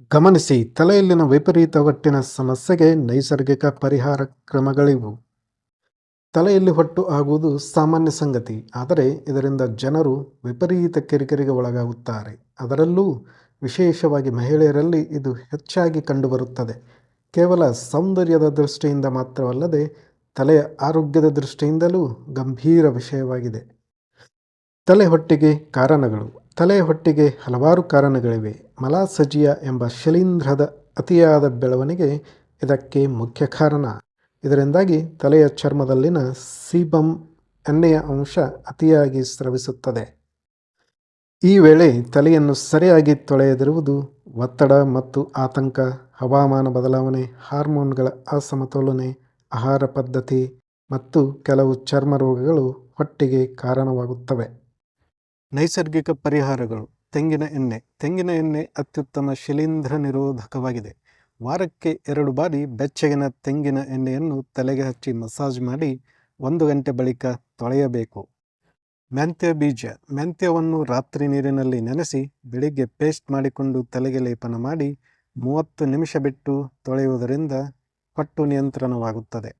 ಗಮನಿಸಿ, ತಲೆಯಲ್ಲಿನ ವಿಪರೀತ ಹೊಟ್ಟಿನ ಸಮಸ್ಯೆಗೆ ನೈಸರ್ಗಿಕ ಪರಿಹಾರ ಕ್ರಮಗಳಿವು. ತಲೆಯಲ್ಲಿ ಹೊಟ್ಟು ಆಗುವುದು ಸಾಮಾನ್ಯ ಸಂಗತಿ, ಆದರೆ ಇದರಿಂದ ಜನರು ವಿಪರೀತ ಕಿರಿಕಿರಿಗೆ ಒಳಗಾಗುತ್ತಾರೆ. ಅದರಲ್ಲೂ ವಿಶೇಷವಾಗಿ ಮಹಿಳೆಯರಲ್ಲಿ ಇದು ಹೆಚ್ಚಾಗಿ ಕಂಡುಬರುತ್ತದೆ. ಕೇವಲ ಸೌಂದರ್ಯದ ದೃಷ್ಟಿಯಿಂದ ಮಾತ್ರವಲ್ಲದೆ ತಲೆಯ ಆರೋಗ್ಯದ ದೃಷ್ಟಿಯಿಂದಲೂ ಗಂಭೀರ ವಿಷಯವಾಗಿದೆ. ತಲೆ ಹೊಟ್ಟಿಗೆ ಕಾರಣಗಳು. ತಲೆ ಹೊಟ್ಟಿಗೆ ಹಲವಾರು ಕಾರಣಗಳಿವೆ. ಮಲಾಸಜಿಯ ಎಂಬ ಶಿಲೀಂಧ್ರದ ಅತಿಯಾದ ಬೆಳವಣಿಗೆ ಇದಕ್ಕೆ ಮುಖ್ಯ ಕಾರಣ. ಇದರಿಂದಾಗಿ ತಲೆಯ ಚರ್ಮದಲ್ಲಿನ ಸೀಬಂ ಎಣ್ಣೆಯ ಅಂಶ ಅತಿಯಾಗಿ ಸ್ರವಿಸುತ್ತದೆ. ಈ ವೇಳೆ ತಲೆಯನ್ನು ಸರಿಯಾಗಿ ತೊಳೆಯದಿರುವುದು ಒತ್ತಡ ಮತ್ತು ಆತಂಕ, ಹವಾಮಾನ ಬದಲಾವಣೆ, ಹಾರ್ಮೋನ್ಗಳ ಅಸಮತೋಲನೆ, ಆಹಾರ ಪದ್ಧತಿ ಮತ್ತು ಕೆಲವು ಚರ್ಮ ರೋಗಗಳು ಹೊಟ್ಟೆಗೆ ಕಾರಣವಾಗುತ್ತವೆ. ನೈಸರ್ಗಿಕ ಪರಿಹಾರಗಳು. ತೆಂಗಿನ ಎಣ್ಣೆ. ತೆಂಗಿನ ಎಣ್ಣೆ ಅತ್ಯುತ್ತಮ ಶಿಲೀಂಧ್ರ ನಿರೋಧಕವಾಗಿದೆ. ವಾರಕ್ಕೆ ಎರಡು ಬಾರಿ ಬೆಚ್ಚಗಿನ ತೆಂಗಿನ ಎಣ್ಣೆಯನ್ನು ತಲೆಗೆ ಹಚ್ಚಿ ಮಸಾಜ್ ಮಾಡಿ ಒಂದು ಗಂಟೆ ಬಳಿಕ ತೊಳೆಯಬೇಕು. ಮೆಂತ್ಯ ಬೀಜ. ಮೆಂತ್ಯವನ್ನು ರಾತ್ರಿ ನೀರಿನಲ್ಲಿ ನೆನೆಸಿ ಬೆಳಿಗ್ಗೆ ಪೇಸ್ಟ್ ಮಾಡಿಕೊಂಡು ತಲೆಗೆ ಲೇಪನ ಮಾಡಿ ಮೂವತ್ತು ನಿಮಿಷ ಬಿಟ್ಟು ತೊಳೆಯುವುದರಿಂದ ಹೊಟ್ಟು ನಿಯಂತ್ರಣವಾಗುತ್ತದೆ.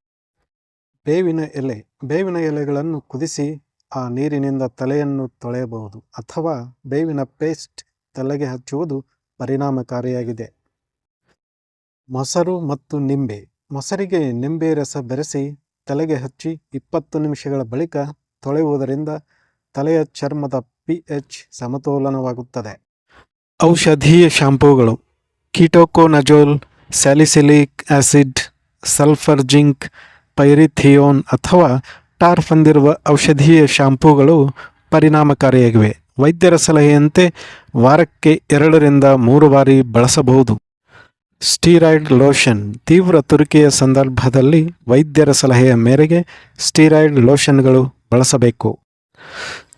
ಬೇವಿನ ಎಲೆ. ಬೇವಿನ ಎಲೆಗಳನ್ನು ಕುದಿಸಿ ಆ ನೀರಿನಿಂದ ತಲೆಯನ್ನು ತೊಳೆಯಬಹುದು ಅಥವಾ ಬೇವಿನ ಪೇಸ್ಟ್ ತಲೆಗೆ ಹಚ್ಚುವುದು ಪರಿಣಾಮಕಾರಿಯಾಗಿದೆ. ಮೊಸರು ಮತ್ತು ನಿಂಬೆ. ಮೊಸರಿಗೆ ನಿಂಬೆ ರಸ ಬೆರೆಸಿ ತಲೆಗೆ ಹಚ್ಚಿ ಇಪ್ಪತ್ತು ನಿಮಿಷಗಳ ಬಳಿಕ ತೊಳೆಯುವುದರಿಂದ ತಲೆಯ ಚರ್ಮದ ಪಿ ಎಚ್ ಸಮತೋಲನವಾಗುತ್ತದೆ. ಔಷಧೀಯ ಶಾಂಪೂಗಳು. Ketoconazole, salicylic acid, sulphur zinc, pyrithione ಅಥವಾ ಟಾರ್ಫ್ ಹೊಂದಿರುವ ಔಷಧೀಯ ಶಾಂಪೂಗಳು ಪರಿಣಾಮಕಾರಿಯಾಗಿವೆ. ವೈದ್ಯರ ಸಲಹೆಯಂತೆ ವಾರಕ್ಕೆ ಎರಡರಿಂದ ಮೂರು ಬಾರಿ ಬಳಸಬಹುದು. ಸ್ಟೀರಾಯ್ಡ್ ಲೋಷನ್ ತೀವ್ರ ತುರಿಕೆಯ ಸಂದರ್ಭದಲ್ಲಿ ವೈದ್ಯರ ಸಲಹೆಯ ಮೇರೆಗೆ ಸ್ಟೀರಾಯ್ಡ್ ಲೋಷನ್ಗಳು ಬಳಸಬೇಕು.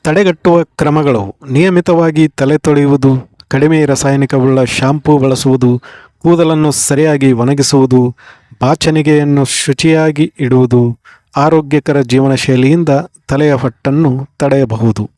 ತಡೆಗಟ್ಟುವ ಕ್ರಮಗಳು ನಿಯಮಿತವಾಗಿ ತಲೆ ತೊಳೆಯುವುದು, ಕಡಿಮೆ ರಾಸಾಯನಿಕವುಳ್ಳ ಶಾಂಪೂ ಬಳಸುವುದು ಕೂದಲನ್ನು ಸರಿಯಾಗಿ ಒಣಗಿಸುವುದು ಬಾಚಣಿಗೆಯನ್ನು ಶುಚಿಯಾಗಿ ಇಡುವುದು ಆರೋಗ್ಯಕರ ಜೀವನ ಶೈಲಿಯಿಂದ ತಲೆಯ ಹೊಟ್ಟನ್ನು ತಡೆಯಬಹುದು.